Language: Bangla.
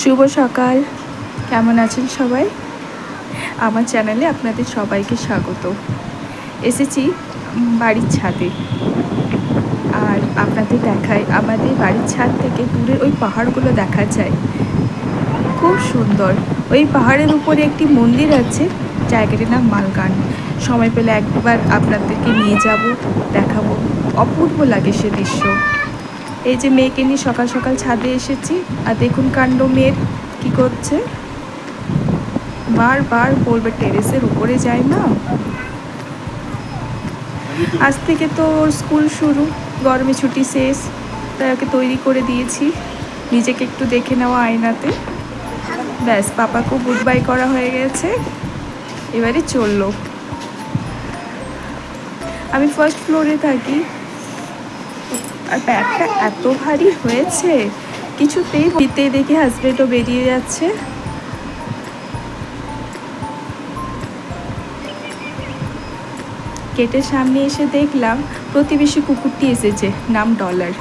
শুভ সকাল। কেমন আছেন সবাই? আমার চ্যানেলে আপনাদের সবাইকে স্বাগত। এসেছি বাড়ির ছাদে। আর আপনাদের দেখায়, আমাদের বাড়ির ছাদ থেকে দূরের ওই পাহাড়গুলো দেখা যায়। খুব সুন্দর। ওই পাহাড়ের উপরে একটি মন্দির আছে, জায়গাটির নাম মালগান সময় পেলে একবার আপনাদেরকে নিয়ে যাব, দেখাবো। অপূর্ব লাগে সে দৃশ্য। এই যে মেয়েকে নিয়ে সকাল সকাল ছাদে এসেছি, আর দেখুন কাণ্ড মেয়ের কি করছে। বারবার বলবে টেরেসের উপরে যায় না। আজ থেকে তো স্কুল শুরু, গরমে ছুটি শেষ, তাই ওকে তৈরি করে দিয়েছি। নিজেকে একটু দেখে নেওয়া আয়নাতে। ব্যাস পাপাকেও গুড বাই করা হয়ে গেছে। এবারে চলল। আমি ফার্স্ট ফ্লোরে থাকি। আর ব্যাগটা এত ভারী হয়েছে, কিছুতেই দিতে দেখে হাজবেন্ডও বেরিয়ে যাচ্ছে। গেটের সামনে এসে দেখলাম, প্রতিবেশী কুকুরটি এসেছে, নাম ডলার।